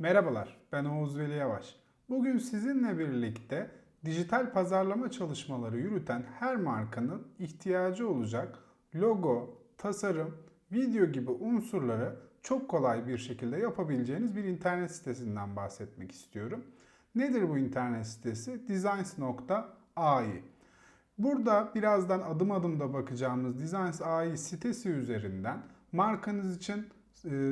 Merhabalar, ben Oğuz Veli Yavaş. Bugün sizinle birlikte dijital pazarlama çalışmaları yürüten her markanın ihtiyacı olacak logo, tasarım, video gibi unsurları çok kolay bir şekilde yapabileceğiniz bir internet sitesinden bahsetmek istiyorum. Nedir bu internet sitesi? Designs.ai. Burada birazdan adım adım da bakacağımız Designs AI sitesi üzerinden markanız için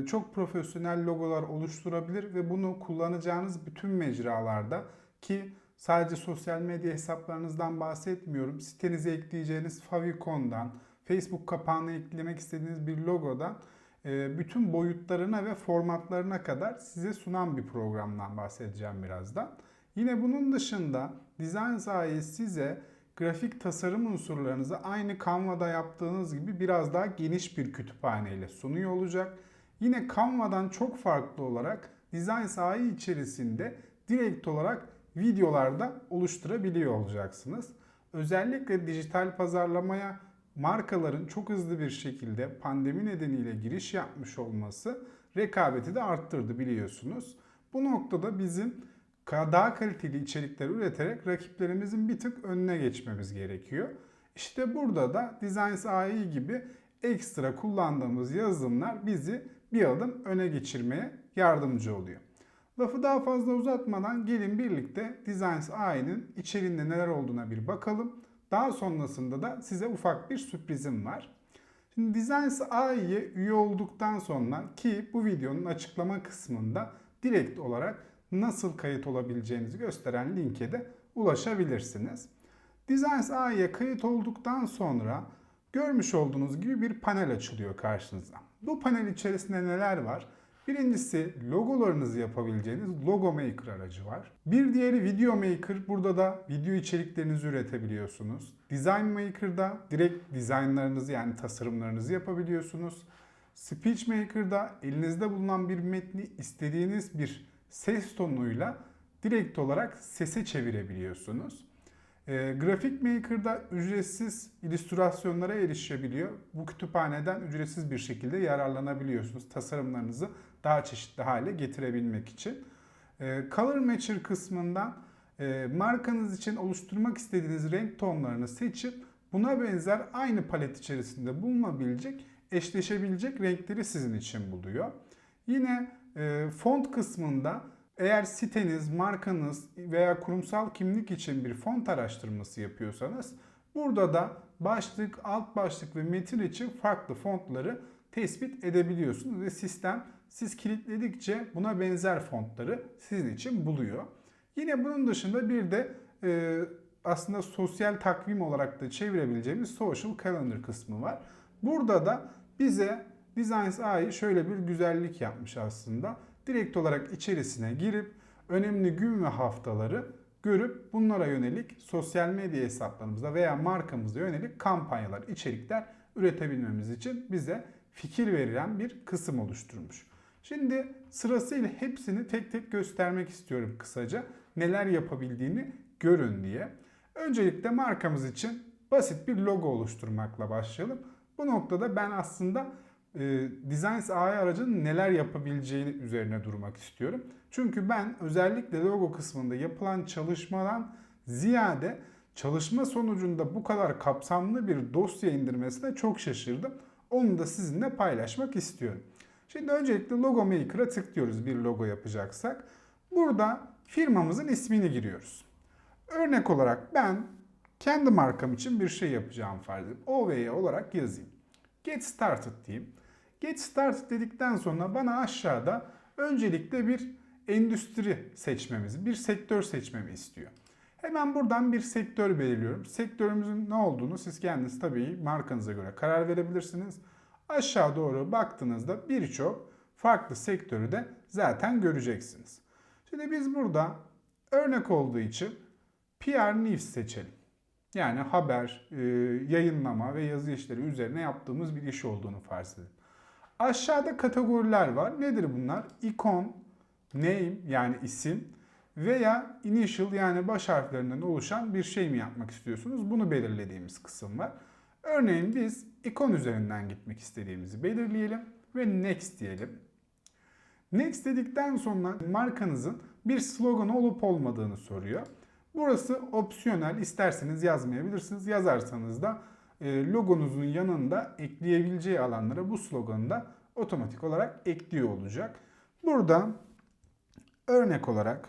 çok profesyonel logolar oluşturabilir ve bunu kullanacağınız bütün mecralarda ki sadece sosyal medya hesaplarınızdan bahsetmiyorum. Sitenize ekleyeceğiniz favicon,'dan Facebook kapağına eklemek istediğiniz bir logodan e, bütün boyutlarına ve formatlarına kadar size sunan bir programdan bahsedeceğim birazdan. Yine bunun dışında Designs AI size grafik tasarım unsurlarınızı aynı Canva'da yaptığınız gibi biraz daha geniş bir kütüphane ile sunuyor olacak. Yine Canva'dan çok farklı olarak Designs AI içerisinde direkt olarak videolarda oluşturabiliyor olacaksınız. Özellikle dijital pazarlamaya markaların çok hızlı bir şekilde pandemi nedeniyle giriş yapmış olması rekabeti de arttırdı biliyorsunuz. Bu noktada bizim daha kaliteli içerikler üreterek rakiplerimizin bir tık önüne geçmemiz gerekiyor. İşte burada da Designs AI gibi ekstra kullandığımız yazılımlar bizi bir adım öne geçirmeye yardımcı oluyor. Lafı daha fazla uzatmadan gelin birlikte Designs AI'nin içeriğinde neler olduğuna bir bakalım. Daha sonrasında da size ufak bir sürprizim var. Şimdi Designs AI'ye üye olduktan sonra ki bu videonun açıklama kısmında direkt olarak nasıl kayıt olabileceğinizi gösteren linke de ulaşabilirsiniz. Designs AI'ye kayıt olduktan sonra görmüş olduğunuz gibi bir panel açılıyor karşınıza. Bu panel içerisinde neler var? Birincisi logolarınızı yapabileceğiniz Logo Maker aracı var. Bir diğeri Video Maker. Burada da video içeriklerinizi üretebiliyorsunuz. Design Maker'da direkt dizaynlarınızı yani tasarımlarınızı yapabiliyorsunuz. Speech Maker'da elinizde bulunan bir metni istediğiniz bir ses tonuyla direkt olarak sese çevirebiliyorsunuz. E, Graphic Maker'da ücretsiz illüstrasyonlara erişebiliyor. Bu kütüphaneden ücretsiz bir şekilde yararlanabiliyorsunuz tasarımlarınızı daha çeşitli hale getirebilmek için. E, Color Matcher kısmından e, markanız için oluşturmak istediğiniz renk tonlarını seçip buna benzer aynı palet içerisinde bulunabilecek, eşleşebilecek renkleri sizin için buluyor. Yine e, font kısmında eğer siteniz, markanız veya kurumsal kimlik için bir font araştırması yapıyorsanız burada da başlık, alt başlık ve metin için farklı fontları tespit edebiliyorsunuz ve sistem siz kilitledikçe buna benzer fontları sizin için buluyor. Yine bunun dışında bir de e, aslında sosyal takvim olarak da çevirebileceğimiz social calendar kısmı var. Burada da bize Designs AI şöyle bir güzellik yapmış aslında direkt olarak içerisine girip önemli gün ve haftaları görüp bunlara yönelik sosyal medya hesaplarımızda veya markamıza yönelik kampanyalar, içerikler üretebilmemiz için bize fikir verilen bir kısım oluşturmuş. Şimdi sırasıyla hepsini tek tek göstermek istiyorum kısaca. Neler yapabildiğini görün diye. Öncelikle markamız için basit bir logo oluşturmakla başlayalım. Bu noktada ben aslında e, Designs AI aracının neler yapabileceğini üzerine durmak istiyorum. Çünkü ben özellikle logo kısmında yapılan çalışmadan ziyade çalışma sonucunda bu kadar kapsamlı bir dosya indirmesine çok şaşırdım. Onu da sizinle paylaşmak istiyorum. Şimdi öncelikle Logo Maker'a tıklıyoruz bir logo yapacaksak. Burada firmamızın ismini giriyoruz. Örnek olarak ben kendi markam için bir şey yapacağım farz edip OVY olarak yazayım. Get Started diyeyim. Get Started dedikten sonra bana aşağıda öncelikle bir endüstri seçmemizi, bir sektör seçmemi istiyor. Hemen buradan bir sektör belirliyorum. Sektörümüzün ne olduğunu siz kendiniz tabii markanıza göre karar verebilirsiniz. Aşağı doğru baktığınızda birçok farklı sektörü de zaten göreceksiniz. Şimdi biz burada örnek olduğu için PR News seçelim. Yani haber, e, yayınlama ve yazı işleri üzerine yaptığımız bir iş olduğunu farz edelim. Aşağıda kategoriler var. Nedir bunlar? İkon, name yani isim veya initial yani baş harflerinden oluşan bir şey mi yapmak istiyorsunuz? Bunu belirlediğimiz kısım var. Örneğin biz ikon üzerinden gitmek istediğimizi belirleyelim ve next diyelim. Next dedikten sonra markanızın bir sloganı olup olmadığını soruyor. Burası opsiyonel. İsterseniz yazmayabilirsiniz. Yazarsanız da logonuzun yanında ekleyebileceği alanlara bu sloganı da otomatik olarak ekliyor olacak. Burada örnek olarak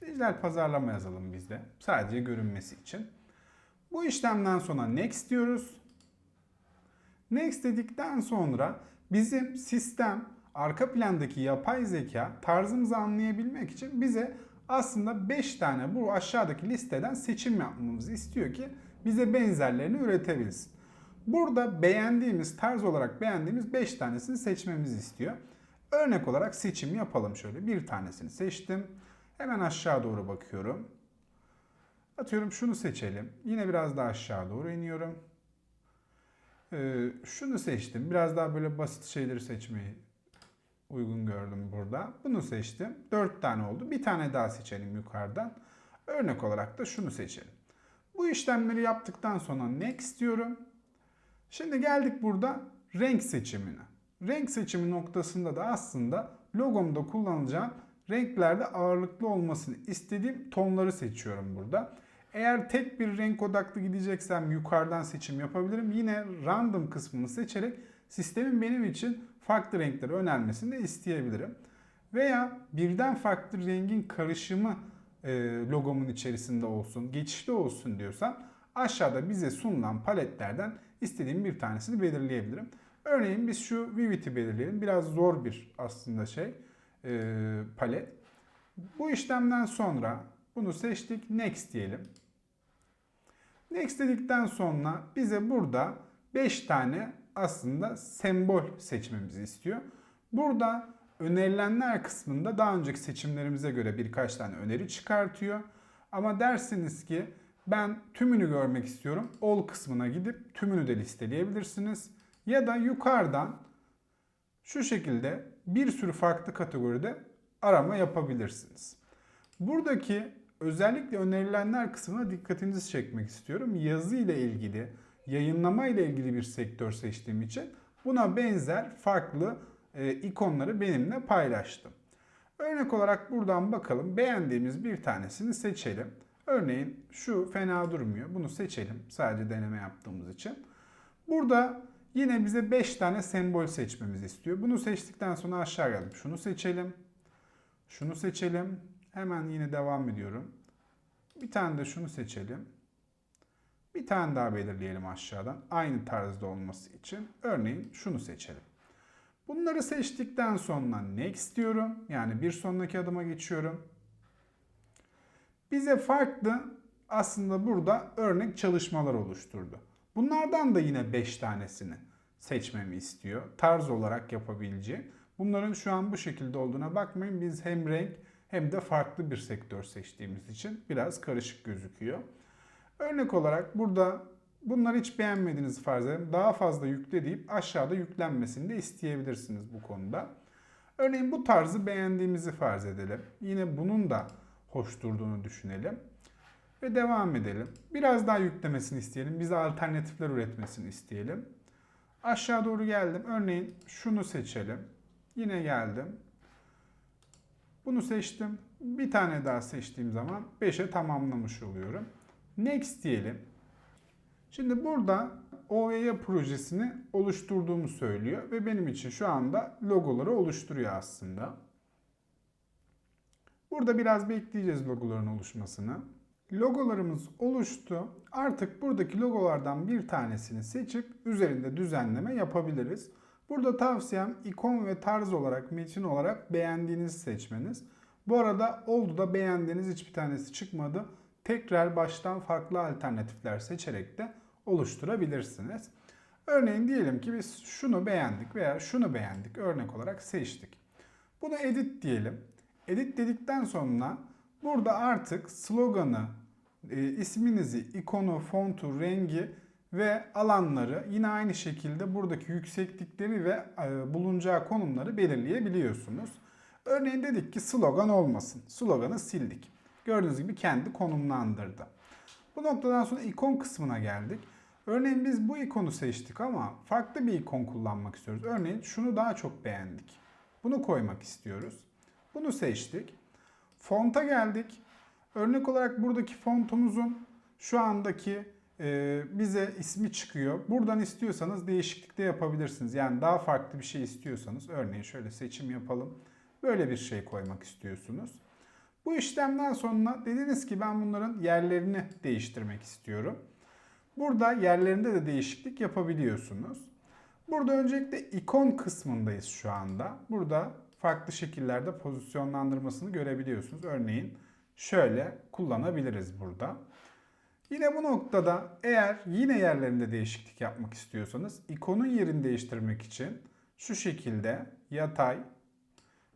dijital pazarlama yazalım bizde. Sadece görünmesi için. Bu işlemden sonra next diyoruz. Next dedikten sonra bizim sistem arka plandaki yapay zeka tarzımızı anlayabilmek için bize aslında 5 tane bu aşağıdaki listeden seçim yapmamızı istiyor ki bize benzerlerini üretebilsin. Burada beğendiğimiz, tarz olarak beğendiğimiz 5 tanesini seçmemizi istiyor. Örnek olarak seçim yapalım şöyle. Bir tanesini seçtim. Hemen aşağı doğru bakıyorum. Atıyorum şunu seçelim. Yine biraz daha aşağı doğru iniyorum. Ee, şunu seçtim. Biraz daha böyle basit şeyleri seçmeyi uygun gördüm burada. Bunu seçtim. 4 tane oldu. Bir tane daha seçelim yukarıdan. Örnek olarak da şunu seçelim. Bu işlemleri yaptıktan sonra next diyorum. Şimdi geldik burada renk seçimine. Renk seçimi noktasında da aslında logomda kullanacağım renklerde ağırlıklı olmasını istediğim tonları seçiyorum burada. Eğer tek bir renk odaklı gideceksem yukarıdan seçim yapabilirim. Yine random kısmını seçerek sistemin benim için farklı renkleri önermesini de isteyebilirim. Veya birden farklı rengin karışımı e, logomun içerisinde olsun, geçişli olsun diyorsam aşağıda bize sunulan paletlerden istediğim bir tanesini belirleyebilirim. Örneğin biz şu Vivid'i belirleyelim. Biraz zor bir aslında şey e, palet. Bu işlemden sonra bunu seçtik. Next diyelim. Next dedikten sonra bize burada 5 tane aslında sembol seçmemizi istiyor. Burada önerilenler kısmında daha önceki seçimlerimize göre birkaç tane öneri çıkartıyor. Ama dersiniz ki ben tümünü görmek istiyorum. All kısmına gidip tümünü de listeleyebilirsiniz. Ya da yukarıdan şu şekilde bir sürü farklı kategoride arama yapabilirsiniz. Buradaki özellikle önerilenler kısmına dikkatinizi çekmek istiyorum. Yazı ile ilgili, yayınlama ile ilgili bir sektör seçtiğim için buna benzer farklı e, ikonları benimle paylaştım. Örnek olarak buradan bakalım. Beğendiğimiz bir tanesini seçelim. Örneğin şu fena durmuyor. Bunu seçelim sadece deneme yaptığımız için. Burada yine bize 5 tane sembol seçmemizi istiyor. Bunu seçtikten sonra aşağı geldim. Şunu seçelim. Şunu seçelim. Hemen yine devam ediyorum. Bir tane de şunu seçelim. Bir tane daha belirleyelim aşağıdan. Aynı tarzda olması için. Örneğin şunu seçelim. Bunları seçtikten sonra next diyorum. Yani bir sonraki adıma geçiyorum. Bize farklı aslında burada örnek çalışmalar oluşturdu. Bunlardan da yine 5 tanesini seçmemi istiyor. Tarz olarak yapabileceğim. Bunların şu an bu şekilde olduğuna bakmayın. Biz hem renk hem de farklı bir sektör seçtiğimiz için biraz karışık gözüküyor. Örnek olarak burada bunları hiç beğenmediğinizi farz edin. Daha fazla yükle deyip aşağıda yüklenmesini de isteyebilirsiniz bu konuda. Örneğin bu tarzı beğendiğimizi farz edelim. Yine bunun da hoş durduğunu düşünelim. Ve devam edelim. Biraz daha yüklemesini isteyelim. Bize alternatifler üretmesini isteyelim. Aşağı doğru geldim. Örneğin şunu seçelim. Yine geldim. Bunu seçtim. Bir tane daha seçtiğim zaman 5'e tamamlamış oluyorum. Next diyelim. Şimdi burada OEA projesini oluşturduğumu söylüyor ve benim için şu anda logoları oluşturuyor aslında. Burada biraz bekleyeceğiz logoların oluşmasını. Logolarımız oluştu. Artık buradaki logolardan bir tanesini seçip üzerinde düzenleme yapabiliriz. Burada tavsiyem ikon ve tarz olarak, metin olarak beğendiğinizi seçmeniz. Bu arada oldu da beğendiğiniz hiçbir tanesi çıkmadı. Tekrar baştan farklı alternatifler seçerek de oluşturabilirsiniz. Örneğin diyelim ki biz şunu beğendik veya şunu beğendik örnek olarak seçtik. Bunu edit diyelim. Edit dedikten sonra burada artık sloganı, e, isminizi, ikonu, fontu, rengi ve alanları yine aynı şekilde buradaki yükseklikleri ve e, bulunacağı konumları belirleyebiliyorsunuz. Örneğin dedik ki slogan olmasın. Sloganı sildik. Gördüğünüz gibi kendi konumlandırdı. Bu noktadan sonra ikon kısmına geldik. Örneğin biz bu ikonu seçtik ama farklı bir ikon kullanmak istiyoruz. Örneğin şunu daha çok beğendik. Bunu koymak istiyoruz. Bunu seçtik. Fonta geldik. Örnek olarak buradaki fontumuzun şu andaki e, bize ismi çıkıyor. Buradan istiyorsanız değişiklik de yapabilirsiniz. Yani daha farklı bir şey istiyorsanız örneğin şöyle seçim yapalım. Böyle bir şey koymak istiyorsunuz. Bu işlemden sonra dediniz ki ben bunların yerlerini değiştirmek istiyorum. Burada yerlerinde de değişiklik yapabiliyorsunuz. Burada öncelikle ikon kısmındayız şu anda. Burada farklı şekillerde pozisyonlandırmasını görebiliyorsunuz. Örneğin şöyle kullanabiliriz burada. Yine bu noktada eğer yine yerlerinde değişiklik yapmak istiyorsanız ikonun yerini değiştirmek için şu şekilde yatay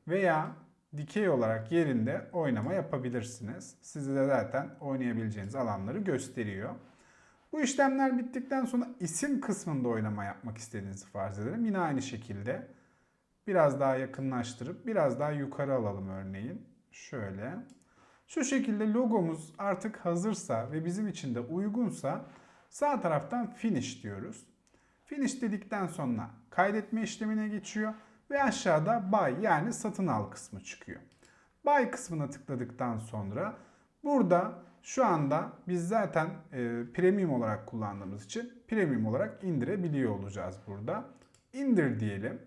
veya dikey olarak yerinde oynama yapabilirsiniz. Size de zaten oynayabileceğiniz alanları gösteriyor. Bu işlemler bittikten sonra isim kısmında oynama yapmak istediğinizi farz edelim. Yine aynı şekilde biraz daha yakınlaştırıp biraz daha yukarı alalım örneğin. Şöyle. Şu şekilde logomuz artık hazırsa ve bizim için de uygunsa sağ taraftan finish diyoruz. Finish dedikten sonra kaydetme işlemine geçiyor ve aşağıda buy yani satın al kısmı çıkıyor. Buy kısmına tıkladıktan sonra burada şu anda biz zaten e, premium olarak kullandığımız için premium olarak indirebiliyor olacağız burada. İndir diyelim.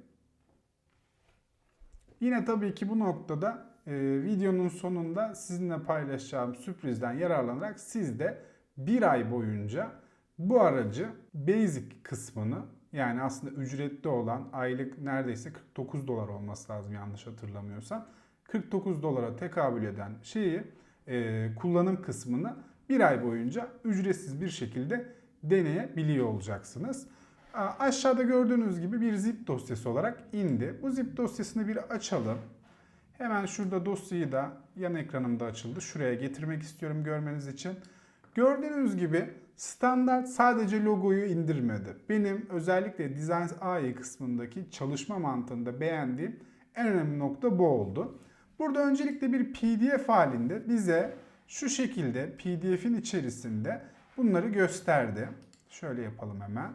Yine tabii ki bu noktada e, videonun sonunda sizinle paylaşacağım sürprizden yararlanarak siz de bir ay boyunca bu aracı basic kısmını yani aslında ücretli olan aylık neredeyse 49 dolar olması lazım yanlış hatırlamıyorsam. 49 dolara tekabül eden şeyi e, kullanım kısmını bir ay boyunca ücretsiz bir şekilde deneyebiliyor olacaksınız. Aşağıda gördüğünüz gibi bir zip dosyası olarak indi. Bu zip dosyasını bir açalım. Hemen şurada dosyayı da yan ekranımda açıldı. Şuraya getirmek istiyorum görmeniz için. Gördüğünüz gibi standart sadece logoyu indirmedi. Benim özellikle Designs AI kısmındaki çalışma mantığında beğendiğim en önemli nokta bu oldu. Burada öncelikle bir PDF halinde bize şu şekilde PDF'in içerisinde bunları gösterdi. Şöyle yapalım hemen.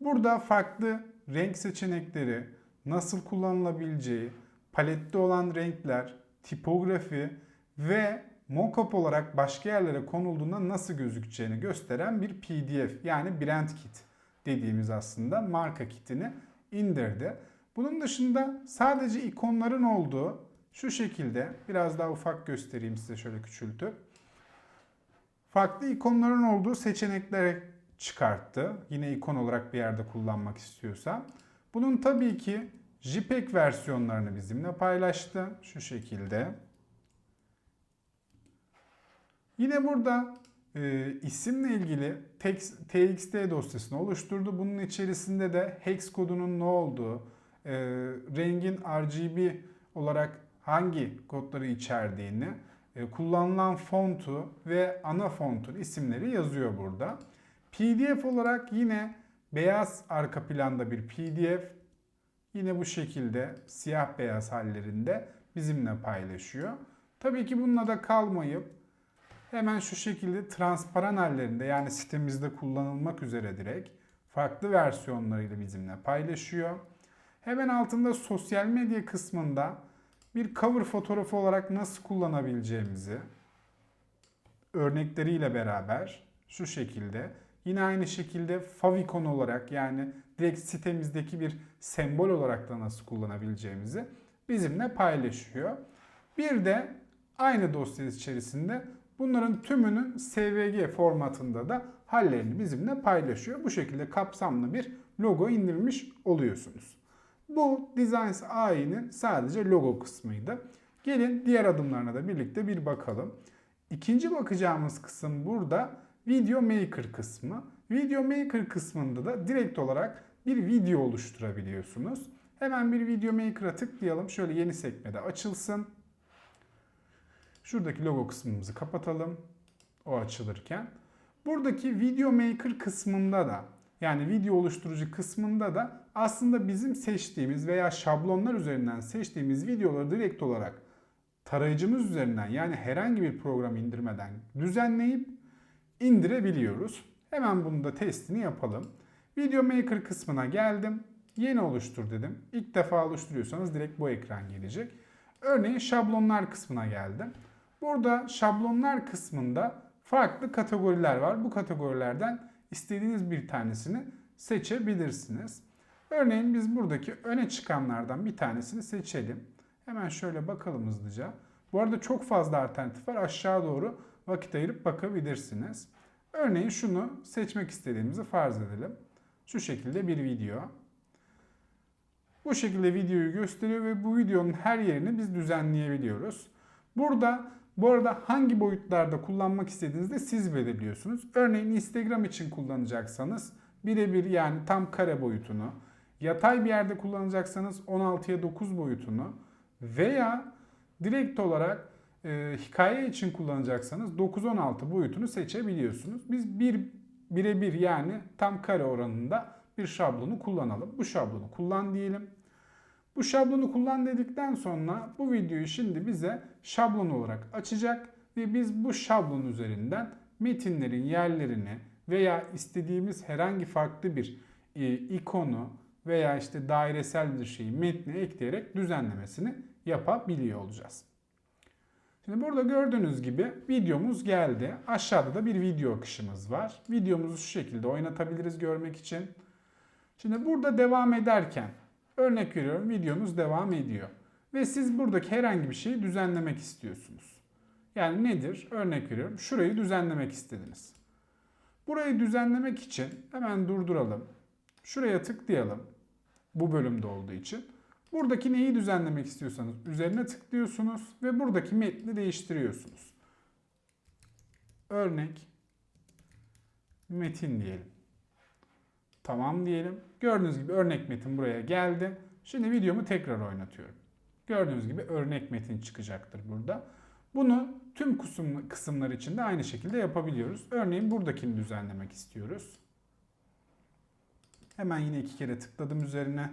Burada farklı renk seçenekleri, nasıl kullanılabileceği, palette olan renkler, tipografi ve mockup olarak başka yerlere konulduğunda nasıl gözükeceğini gösteren bir PDF yani brand kit dediğimiz aslında marka kitini indirdi. Bunun dışında sadece ikonların olduğu şu şekilde biraz daha ufak göstereyim size şöyle küçültüp. Farklı ikonların olduğu seçenekleri çıkarttı. Yine ikon olarak bir yerde kullanmak istiyorsam. Bunun tabii ki JPEG versiyonlarını bizimle paylaştı. Şu şekilde. Yine burada e, isimle ilgili TXT dosyasını oluşturdu. Bunun içerisinde de hex kodunun ne olduğu, e, rengin RGB olarak hangi kodları içerdiğini, e, kullanılan fontu ve ana fontun isimleri yazıyor burada. PDF olarak yine beyaz arka planda bir PDF. Yine bu şekilde siyah beyaz hallerinde bizimle paylaşıyor. Tabii ki bununla da kalmayıp hemen şu şekilde transparan hallerinde yani sitemizde kullanılmak üzere direkt farklı versiyonlarıyla bizimle paylaşıyor. Hemen altında sosyal medya kısmında bir cover fotoğrafı olarak nasıl kullanabileceğimizi örnekleriyle beraber şu şekilde yine aynı şekilde favicon olarak yani direkt sitemizdeki bir sembol olarak da nasıl kullanabileceğimizi bizimle paylaşıyor. Bir de aynı dosya içerisinde bunların tümünün SVG formatında da hallerini bizimle paylaşıyor. Bu şekilde kapsamlı bir logo indirmiş oluyorsunuz. Bu Designs AI'nin sadece logo kısmıydı. Gelin diğer adımlarına da birlikte bir bakalım. İkinci bakacağımız kısım burada Video Maker kısmı. Video Maker kısmında da direkt olarak bir video oluşturabiliyorsunuz. Hemen bir Video Maker'a tıklayalım. Şöyle yeni sekmede açılsın. Şuradaki logo kısmımızı kapatalım. O açılırken. Buradaki Video Maker kısmında da yani video oluşturucu kısmında da aslında bizim seçtiğimiz veya şablonlar üzerinden seçtiğimiz videoları direkt olarak tarayıcımız üzerinden yani herhangi bir program indirmeden düzenleyip indirebiliyoruz. Hemen bunu da testini yapalım. Video Maker kısmına geldim. Yeni oluştur dedim. İlk defa oluşturuyorsanız direkt bu ekran gelecek. Örneğin şablonlar kısmına geldim. Burada şablonlar kısmında farklı kategoriler var. Bu kategorilerden istediğiniz bir tanesini seçebilirsiniz. Örneğin biz buradaki öne çıkanlardan bir tanesini seçelim. Hemen şöyle bakalım hızlıca. Bu arada çok fazla alternatif var. Aşağı doğru vakit ayırıp bakabilirsiniz. Örneğin şunu seçmek istediğimizi farz edelim. Şu şekilde bir video. Bu şekilde videoyu gösteriyor ve bu videonun her yerini biz düzenleyebiliyoruz. Burada bu arada hangi boyutlarda kullanmak istediğinizde siz belirliyorsunuz. Örneğin Instagram için kullanacaksanız birebir yani tam kare boyutunu, yatay bir yerde kullanacaksanız 16'ya 9 boyutunu veya direkt olarak e, hikaye için kullanacaksanız 9-16 boyutunu seçebiliyorsunuz. Biz bir birebir yani tam kare oranında bir şablonu kullanalım. Bu şablonu kullan diyelim. Bu şablonu kullan dedikten sonra bu videoyu şimdi bize şablon olarak açacak ve biz bu şablon üzerinden metinlerin yerlerini veya istediğimiz herhangi farklı bir e, ikonu veya işte dairesel bir şeyi metne ekleyerek düzenlemesini yapabiliyor olacağız. Şimdi burada gördüğünüz gibi videomuz geldi. Aşağıda da bir video akışımız var. Videomuzu şu şekilde oynatabiliriz görmek için. Şimdi burada devam ederken örnek veriyorum videomuz devam ediyor. Ve siz buradaki herhangi bir şeyi düzenlemek istiyorsunuz. Yani nedir? Örnek veriyorum. Şurayı düzenlemek istediniz. Burayı düzenlemek için hemen durduralım. Şuraya tıklayalım. Bu bölümde olduğu için. Buradaki neyi düzenlemek istiyorsanız üzerine tıklıyorsunuz ve buradaki metni değiştiriyorsunuz. Örnek metin diyelim. Tamam diyelim. Gördüğünüz gibi örnek metin buraya geldi. Şimdi videomu tekrar oynatıyorum. Gördüğünüz gibi örnek metin çıkacaktır burada. Bunu tüm kısım, kısımlar için de aynı şekilde yapabiliyoruz. Örneğin buradakini düzenlemek istiyoruz. Hemen yine iki kere tıkladım üzerine.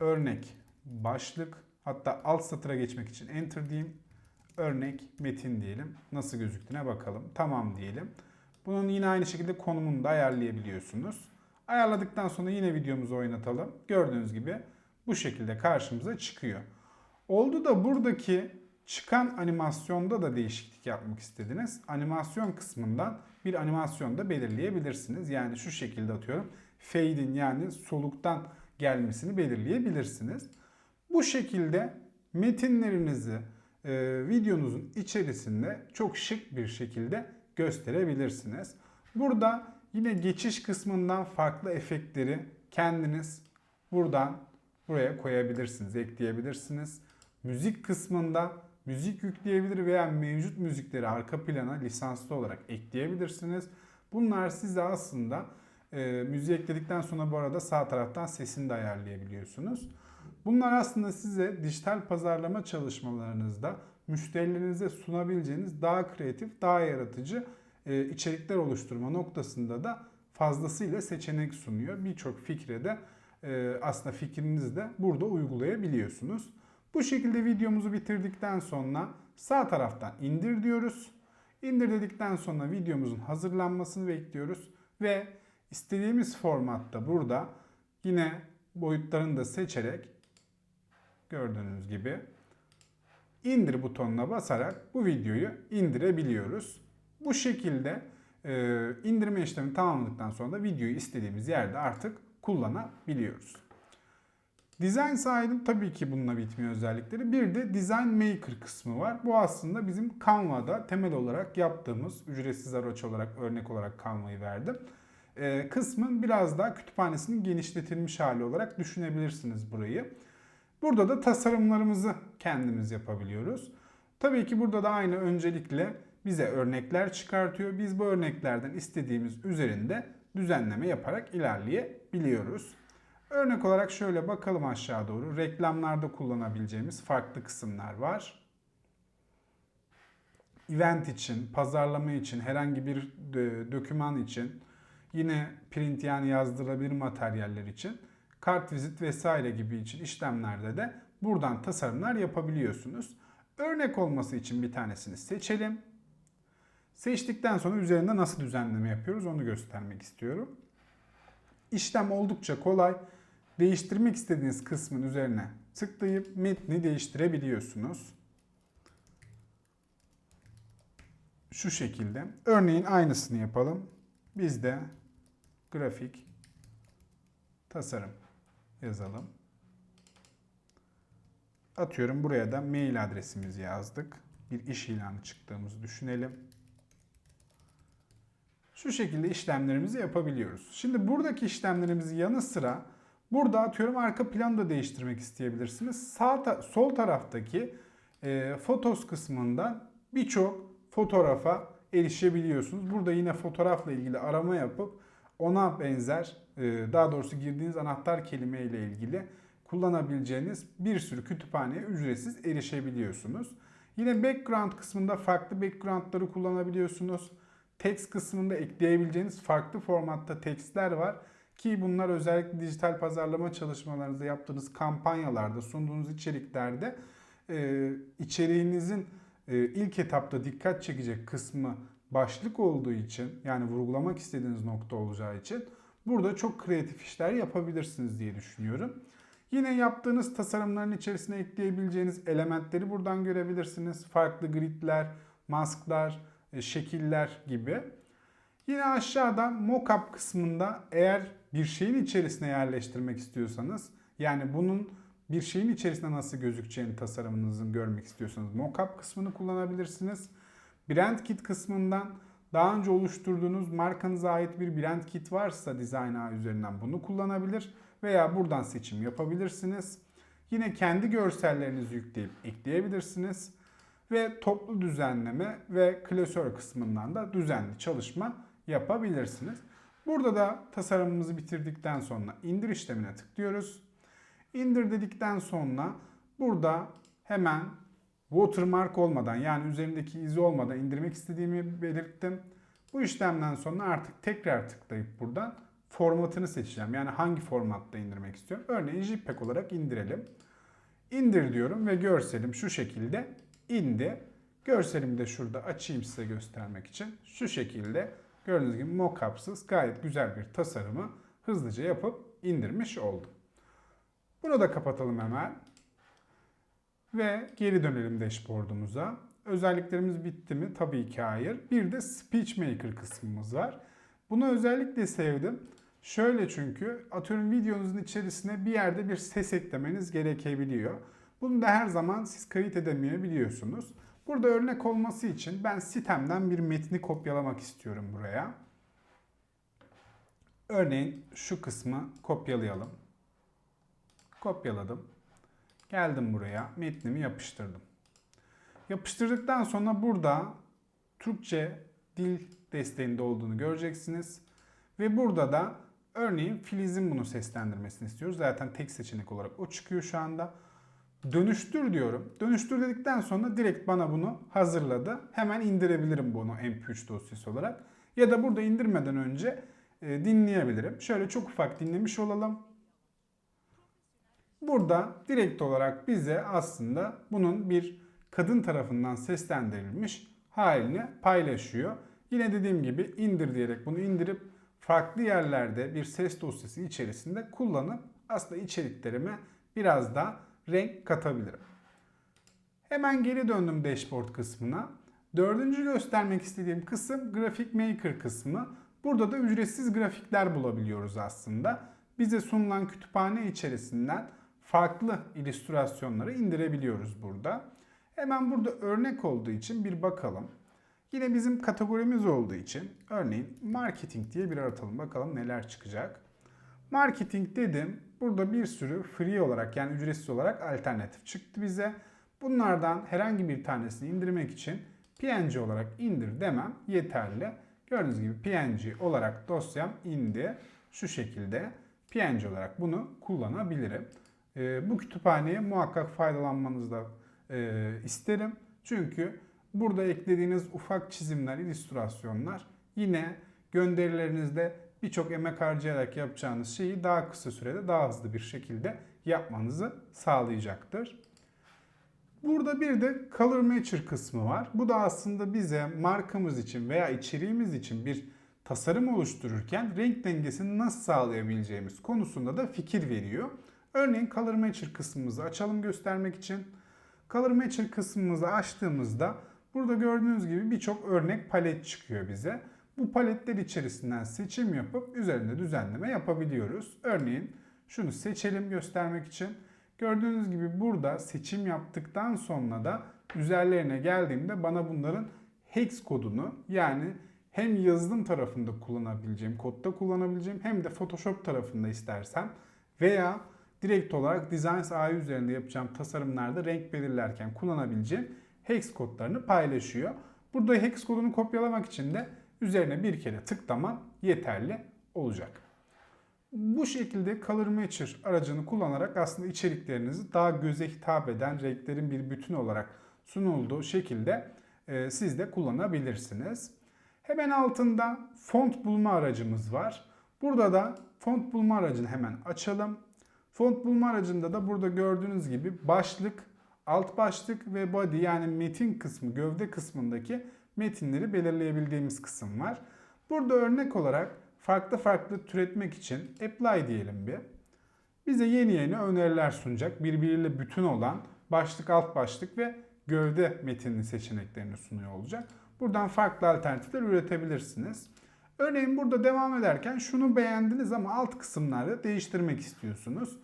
Örnek başlık hatta alt satıra geçmek için enter diyeyim. Örnek metin diyelim. Nasıl gözüktüğüne bakalım. Tamam diyelim. Bunun yine aynı şekilde konumunu da ayarlayabiliyorsunuz. Ayarladıktan sonra yine videomuzu oynatalım. Gördüğünüz gibi bu şekilde karşımıza çıkıyor. Oldu da buradaki çıkan animasyonda da değişiklik yapmak istediniz. Animasyon kısmından bir animasyon da belirleyebilirsiniz. Yani şu şekilde atıyorum. Fade'in yani soluktan gelmesini belirleyebilirsiniz. Bu şekilde metinlerinizi e, videonuzun içerisinde çok şık bir şekilde gösterebilirsiniz. Burada yine geçiş kısmından farklı efektleri kendiniz buradan buraya koyabilirsiniz, ekleyebilirsiniz. Müzik kısmında müzik yükleyebilir veya mevcut müzikleri arka plana lisanslı olarak ekleyebilirsiniz. Bunlar size aslında e, müziği ekledikten sonra bu arada sağ taraftan sesini de ayarlayabiliyorsunuz. Bunlar aslında size dijital pazarlama çalışmalarınızda müşterilerinize sunabileceğiniz daha kreatif, daha yaratıcı e, içerikler oluşturma noktasında da fazlasıyla seçenek sunuyor. Birçok fikre de e, aslında fikrinizi de burada uygulayabiliyorsunuz. Bu şekilde videomuzu bitirdikten sonra sağ taraftan indir diyoruz. İndir dedikten sonra videomuzun hazırlanmasını bekliyoruz ve istediğimiz formatta burada yine boyutlarını da seçerek gördüğünüz gibi indir butonuna basarak bu videoyu indirebiliyoruz. Bu şekilde e, indirme işlemi tamamladıktan sonra da videoyu istediğimiz yerde artık kullanabiliyoruz. Design Side'ın tabii ki bununla bitmiyor özellikleri. Bir de Design Maker kısmı var. Bu aslında bizim Canva'da temel olarak yaptığımız, ücretsiz araç olarak örnek olarak Canva'yı verdim. Ee, kısmın biraz daha kütüphanesinin genişletilmiş hali olarak düşünebilirsiniz burayı. Burada da tasarımlarımızı kendimiz yapabiliyoruz. Tabii ki burada da aynı öncelikle bize örnekler çıkartıyor. Biz bu örneklerden istediğimiz üzerinde düzenleme yaparak ilerleyebiliyoruz. Örnek olarak şöyle bakalım aşağı doğru. Reklamlarda kullanabileceğimiz farklı kısımlar var. Event için, pazarlama için, herhangi bir döküman için, yine print yani yazdırılabilir materyaller için, kart vizit vesaire gibi için işlemlerde de buradan tasarımlar yapabiliyorsunuz. Örnek olması için bir tanesini seçelim. Seçtikten sonra üzerinde nasıl düzenleme yapıyoruz onu göstermek istiyorum. İşlem oldukça kolay. Değiştirmek istediğiniz kısmın üzerine tıklayıp metni değiştirebiliyorsunuz. Şu şekilde. Örneğin aynısını yapalım. Biz de grafik tasarım yazalım. Atıyorum buraya da mail adresimizi yazdık. Bir iş ilanı çıktığımızı düşünelim. Şu şekilde işlemlerimizi yapabiliyoruz. Şimdi buradaki işlemlerimizi yanı sıra burada atıyorum arka planı da değiştirmek isteyebilirsiniz. Sağ ta- sol taraftaki e, fotos kısmında birçok fotoğrafa erişebiliyorsunuz. Burada yine fotoğrafla ilgili arama yapıp ona benzer e, daha doğrusu girdiğiniz anahtar kelime ile ilgili kullanabileceğiniz bir sürü kütüphaneye ücretsiz erişebiliyorsunuz. Yine background kısmında farklı backgroundları kullanabiliyorsunuz. Text kısmında ekleyebileceğiniz farklı formatta tekstler var. Ki bunlar özellikle dijital pazarlama çalışmalarınızda yaptığınız kampanyalarda, sunduğunuz içeriklerde e, içeriğinizin e, ilk etapta dikkat çekecek kısmı başlık olduğu için yani vurgulamak istediğiniz nokta olacağı için burada çok kreatif işler yapabilirsiniz diye düşünüyorum. Yine yaptığınız tasarımların içerisine ekleyebileceğiniz elementleri buradan görebilirsiniz. Farklı gridler, masklar, e, şekiller gibi. Yine aşağıda mockup kısmında eğer bir şeyin içerisine yerleştirmek istiyorsanız yani bunun bir şeyin içerisinde nasıl gözükeceğini tasarımınızın görmek istiyorsanız mockup kısmını kullanabilirsiniz. Brand kit kısmından daha önce oluşturduğunuz markanıza ait bir brand kit varsa Design A üzerinden bunu kullanabilir veya buradan seçim yapabilirsiniz. Yine kendi görsellerinizi yükleyip ekleyebilirsiniz ve toplu düzenleme ve klasör kısmından da düzenli çalışma yapabilirsiniz. Burada da tasarımımızı bitirdikten sonra indir işlemine tıklıyoruz. İndir dedikten sonra burada hemen watermark olmadan yani üzerindeki izi olmadan indirmek istediğimi belirttim. Bu işlemden sonra artık tekrar tıklayıp buradan formatını seçeceğim. Yani hangi formatta indirmek istiyorum. Örneğin JPEG olarak indirelim. İndir diyorum ve görselim şu şekilde indi. Görselimi de şurada açayım size göstermek için. Şu şekilde gördüğünüz gibi mockupsız gayet güzel bir tasarımı hızlıca yapıp indirmiş oldum. Bunu da kapatalım hemen. Ve geri dönelim dashboard'umuza. Özelliklerimiz bitti mi? Tabii ki hayır. Bir de SpeechMaker kısmımız var. Bunu özellikle sevdim. Şöyle çünkü atıyorum videonuzun içerisine bir yerde bir ses eklemeniz gerekebiliyor. Bunu da her zaman siz kayıt edemeyebiliyorsunuz. Burada örnek olması için ben sitemden bir metni kopyalamak istiyorum buraya. Örneğin şu kısmı kopyalayalım. Kopyaladım. Geldim buraya, metnimi yapıştırdım. Yapıştırdıktan sonra burada Türkçe dil desteğinde olduğunu göreceksiniz. Ve burada da örneğin Filiz'in bunu seslendirmesini istiyoruz. Zaten tek seçenek olarak o çıkıyor şu anda. Dönüştür diyorum. Dönüştür dedikten sonra direkt bana bunu hazırladı. Hemen indirebilirim bunu MP3 dosyası olarak. Ya da burada indirmeden önce e, dinleyebilirim. Şöyle çok ufak dinlemiş olalım. Burada direkt olarak bize aslında bunun bir kadın tarafından seslendirilmiş halini paylaşıyor. Yine dediğim gibi indir diyerek bunu indirip farklı yerlerde bir ses dosyası içerisinde kullanıp aslında içeriklerime biraz daha renk katabilirim. Hemen geri döndüm dashboard kısmına. Dördüncü göstermek istediğim kısım Graphic Maker kısmı. Burada da ücretsiz grafikler bulabiliyoruz aslında. Bize sunulan kütüphane içerisinden farklı illüstrasyonları indirebiliyoruz burada. Hemen burada örnek olduğu için bir bakalım. Yine bizim kategorimiz olduğu için örneğin marketing diye bir aratalım. Bakalım neler çıkacak. Marketing dedim. Burada bir sürü free olarak yani ücretsiz olarak alternatif çıktı bize. Bunlardan herhangi bir tanesini indirmek için PNG olarak indir demem yeterli. Gördüğünüz gibi PNG olarak dosyam indi. Şu şekilde PNG olarak bunu kullanabilirim. E, bu kütüphaneye muhakkak faydalanmanızı da e, isterim. Çünkü burada eklediğiniz ufak çizimler, illüstrasyonlar yine gönderilerinizde birçok emek harcayarak yapacağınız şeyi daha kısa sürede daha hızlı bir şekilde yapmanızı sağlayacaktır. Burada bir de Color Matcher kısmı var. Bu da aslında bize markamız için veya içeriğimiz için bir tasarım oluştururken renk dengesini nasıl sağlayabileceğimiz konusunda da fikir veriyor. Örneğin Color Matcher kısmımızı açalım göstermek için. Color Matcher kısmımızı açtığımızda burada gördüğünüz gibi birçok örnek palet çıkıyor bize. Bu paletler içerisinden seçim yapıp üzerinde düzenleme yapabiliyoruz. Örneğin şunu seçelim göstermek için. Gördüğünüz gibi burada seçim yaptıktan sonra da üzerlerine geldiğimde bana bunların hex kodunu yani hem yazılım tarafında kullanabileceğim, kodda kullanabileceğim hem de Photoshop tarafında istersem veya direkt olarak Designs AI üzerinde yapacağım tasarımlarda renk belirlerken kullanabileceğim hex kodlarını paylaşıyor. Burada hex kodunu kopyalamak için de üzerine bir kere tıklaman yeterli olacak. Bu şekilde Color Matcher aracını kullanarak aslında içeriklerinizi daha göze hitap eden renklerin bir bütün olarak sunulduğu şekilde e, siz de kullanabilirsiniz. Hemen altında font bulma aracımız var. Burada da font bulma aracını hemen açalım. Font bulma aracında da burada gördüğünüz gibi başlık, alt başlık ve body yani metin kısmı, gövde kısmındaki metinleri belirleyebildiğimiz kısım var. Burada örnek olarak farklı farklı türetmek için apply diyelim bir. Bize yeni yeni öneriler sunacak. Birbiriyle bütün olan başlık, alt başlık ve gövde metinli seçeneklerini sunuyor olacak. Buradan farklı alternatifler üretebilirsiniz. Örneğin burada devam ederken şunu beğendiniz ama alt kısımlarda değiştirmek istiyorsunuz.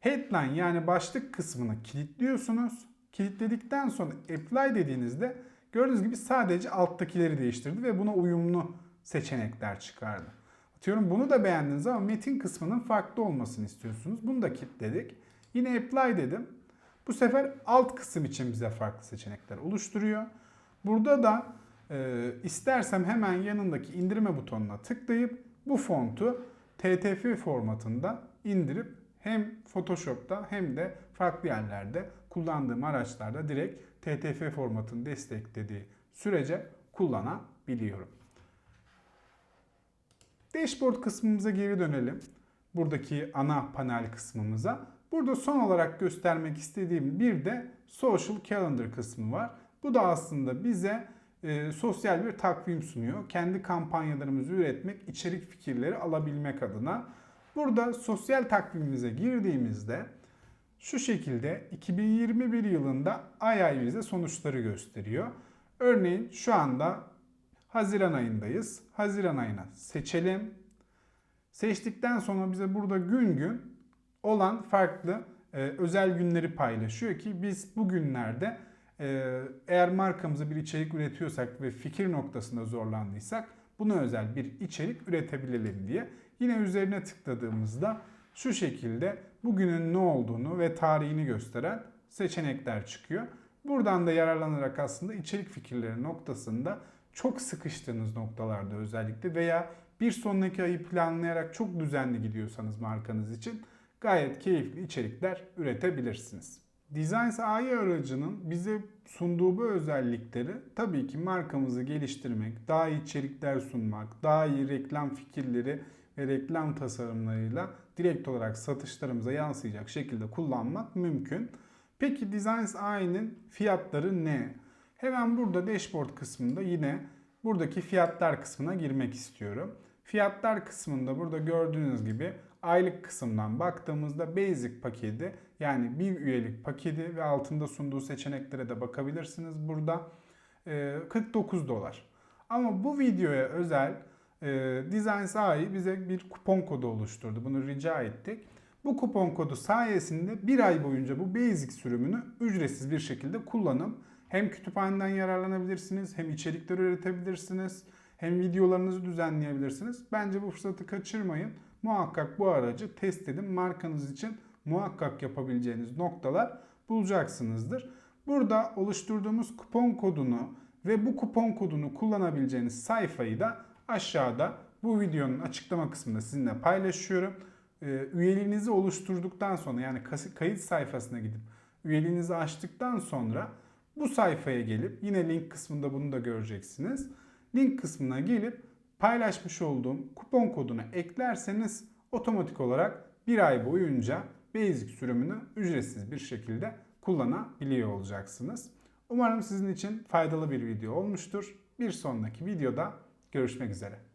Headline yani başlık kısmını kilitliyorsunuz. Kilitledikten sonra apply dediğinizde gördüğünüz gibi sadece alttakileri değiştirdi ve buna uyumlu seçenekler çıkardı. Atıyorum bunu da beğendiniz ama metin kısmının farklı olmasını istiyorsunuz. Bunu da kilitledik. Yine apply dedim. Bu sefer alt kısım için bize farklı seçenekler oluşturuyor. Burada da e, istersem hemen yanındaki indirme butonuna tıklayıp bu fontu TTF formatında indirip hem Photoshop'ta hem de farklı yerlerde kullandığım araçlarda direkt TTF formatını desteklediği sürece kullanabiliyorum. Dashboard kısmımıza geri dönelim. Buradaki ana panel kısmımıza. Burada son olarak göstermek istediğim bir de Social Calendar kısmı var. Bu da aslında bize e, sosyal bir takvim sunuyor. Kendi kampanyalarımızı üretmek, içerik fikirleri alabilmek adına. Burada sosyal takvimimize girdiğimizde şu şekilde 2021 yılında ay ay bize sonuçları gösteriyor. Örneğin şu anda Haziran ayındayız. Haziran ayına seçelim. Seçtikten sonra bize burada gün gün olan farklı e, özel günleri paylaşıyor ki biz bu günlerde e, eğer markamıza bir içerik üretiyorsak ve fikir noktasında zorlandıysak buna özel bir içerik üretebilelim diye. Yine üzerine tıkladığımızda şu şekilde bugünün ne olduğunu ve tarihini gösteren seçenekler çıkıyor. Buradan da yararlanarak aslında içerik fikirleri noktasında çok sıkıştığınız noktalarda özellikle veya bir sonraki ayı planlayarak çok düzenli gidiyorsanız markanız için gayet keyifli içerikler üretebilirsiniz. Designs AI aracının bize sunduğu bu özellikleri tabii ki markamızı geliştirmek, daha iyi içerikler sunmak, daha iyi reklam fikirleri reklam tasarımlarıyla direkt olarak satışlarımıza yansıyacak şekilde kullanmak mümkün. Peki Designs AI'nin fiyatları ne? Hemen burada dashboard kısmında yine buradaki fiyatlar kısmına girmek istiyorum. Fiyatlar kısmında burada gördüğünüz gibi aylık kısımdan baktığımızda basic paketi yani bir üyelik paketi ve altında sunduğu seçeneklere de bakabilirsiniz. Burada 49 dolar. Ama bu videoya özel Designs AI bize bir kupon kodu oluşturdu. Bunu rica ettik. Bu kupon kodu sayesinde bir ay boyunca bu basic sürümünü ücretsiz bir şekilde kullanıp hem kütüphaneden yararlanabilirsiniz, hem içerikler üretebilirsiniz, hem videolarınızı düzenleyebilirsiniz. Bence bu fırsatı kaçırmayın. Muhakkak bu aracı test edin. Markanız için muhakkak yapabileceğiniz noktalar bulacaksınızdır. Burada oluşturduğumuz kupon kodunu ve bu kupon kodunu kullanabileceğiniz sayfayı da aşağıda bu videonun açıklama kısmında sizinle paylaşıyorum. Üyeliğinizi oluşturduktan sonra yani kayıt sayfasına gidip üyeliğinizi açtıktan sonra bu sayfaya gelip yine link kısmında bunu da göreceksiniz. Link kısmına gelip paylaşmış olduğum kupon kodunu eklerseniz otomatik olarak bir ay boyunca Basic sürümünü ücretsiz bir şekilde kullanabiliyor olacaksınız. Umarım sizin için faydalı bir video olmuştur. Bir sonraki videoda görüşmek üzere.